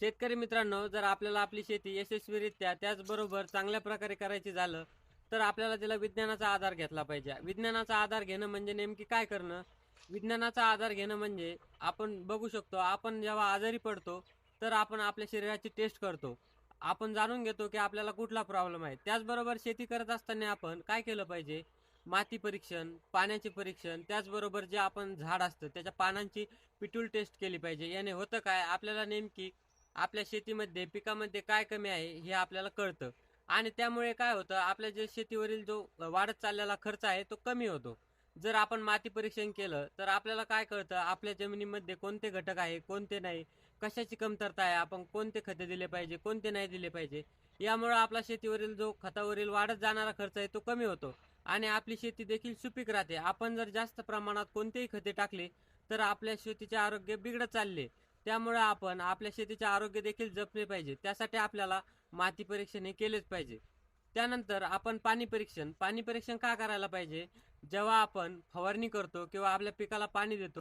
शेतकरी मित्रांनो जर आपल्याला आपली शेती यशस्वीरित्या त्याचबरोबर चांगल्या प्रकारे करायची झालं तर आपल्याला त्याला विज्ञानाचा आधार घेतला पाहिजे. विज्ञानाचा आधार घेणं म्हणजे नेमकी काय करणं? विज्ञानाचा आधार घेणं म्हणजे आपण बघू शकतो आपण जेव्हा आजारी पडतो तर आपण आपल्या शरीराची टेस्ट करतो. आपण जाणून घेतो की आपल्याला कुठला प्रॉब्लेम आहे. त्याचबरोबर शेती करत असताना आपण काय केलं पाहिजे? माती परीक्षण पाण्याचे परीक्षण त्याचबरोबर जे आपण झाड असतं त्याच्या पानांची पिटूल टेस्ट केली पाहिजे. याने होतं काय? आपल्याला नेमकी आपल्या शेतीमध्ये पिकामध्ये काय कमी आहे हे आपल्याला कळतं. आणि त्यामुळे काय होतं आपल्या जे शेतीवरील जो वाढत चाललेला खर्च आहे तो कमी होतो. जर आपण माती परीक्षण केलं तर आपल्याला काय कळतं आपल्या जमिनीमध्ये कोणते घटक आहे कोणते नाही कशाची कमतरता आहे आपण कोणते खते दिले पाहिजे कोणते नाही दिले पाहिजे यामुळे आपला शेतीवरील जो खतावरील वाढत जाणारा खर्च आहे तो कमी होतो. आणि आपली शेती देखील सुपीक राहते. आपण जर जास्त प्रमाणात कोणतेही खते टाकले तर आपल्या शेतीचे आरोग्य बिघडत चालले. त्यामुळे आपण आपल्या शेतीचे आरोग्य देखील जपले पाहिजे. त्यासाठी आपल्याला माती परीक्षण हे केलेच पाहिजे. त्यानंतर आपण पाणी परीक्षण. पाणी परीक्षण का करायला पाहिजे? जेव्हा आपण फवारणी करतो किंवा आपल्या पिकाला पाणी देतो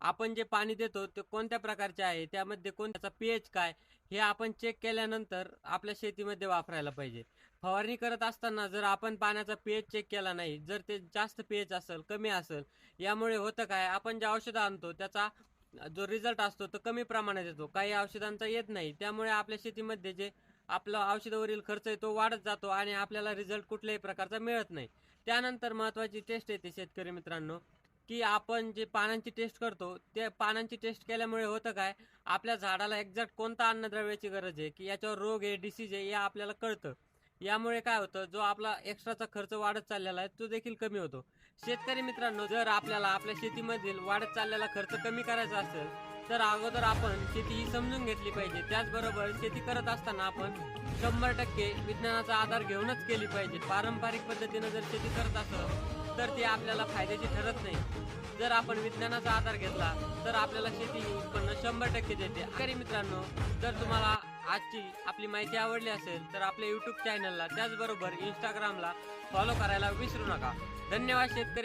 आपण जे पाणी देतो ते कोणत्या प्रकारचे आहे? त्यामध्ये कोणत्याचा पीएच काय? हे आपण चेक केल्यानंतर आपल्या शेतीमध्ये वापरायला पाहिजे. फवारणी करत असताना जर आपण पाण्याचा पीएच चेक केला नाही जर ते जास्त पीएच असेल कमी असेल यामुळे होतं काय? आपण जे औषधं आणतो त्याचा जो रिझल्ट असतो तो कमी प्रमाणात येतो. काही औषधांचा येत नाही. त्यामुळे आपल्या शेतीमध्ये जे आपला औषधावरील खर्च आहे तो वाढत जातो आणि आपल्याला रिझल्ट कुठल्याही प्रकारचा मिळत नाही. त्यानंतर महत्त्वाची टेस्ट येते शेतकरी मित्रांनो की आपण जे पानांची टेस्ट करतो ते पानांची टेस्ट केल्यामुळे होतं काय? आपल्या झाडाला एक्झॅक्ट कोणता अन्नद्रव्याची गरज आहे? की याच्यावर रोग आहे डिसीज आहे या आपल्याला कळतं. यामुळे काय होतं जो आपला एक्स्ट्राचा खर्च वाढत चाललेला आहे तो देखील कमी होतो. शेतकरी मित्रांनो जर आपल्याला आपल्या शेतीमधील वाढत चाललेला खर्च कमी करायचा असेल तर अगोदर आपण शेती ही समजून घेतली पाहिजे. त्याचबरोबर शेती करत असताना आपण शंभर टक्के विज्ञानाचा आधार घेऊनच केली पाहिजे. पारंपरिक पद्धतीनं जर शेती करत असत तर ती आपल्याला फायद्याची ठरत नाही. जर आपण विज्ञानाचा आधार घेतला तर आपल्याला शेती ही उत्पन्न शंभर टक्के देते. शेतकरी मित्रांनो जर तुम्हाला आजची आपली माहिती आवडली असेल तर आपल्या युट्यूब चॅनलला त्याचबरोबर इंस्टाग्रामला फॉलो करायला विसरू नका. धन्यवाद शेतकरी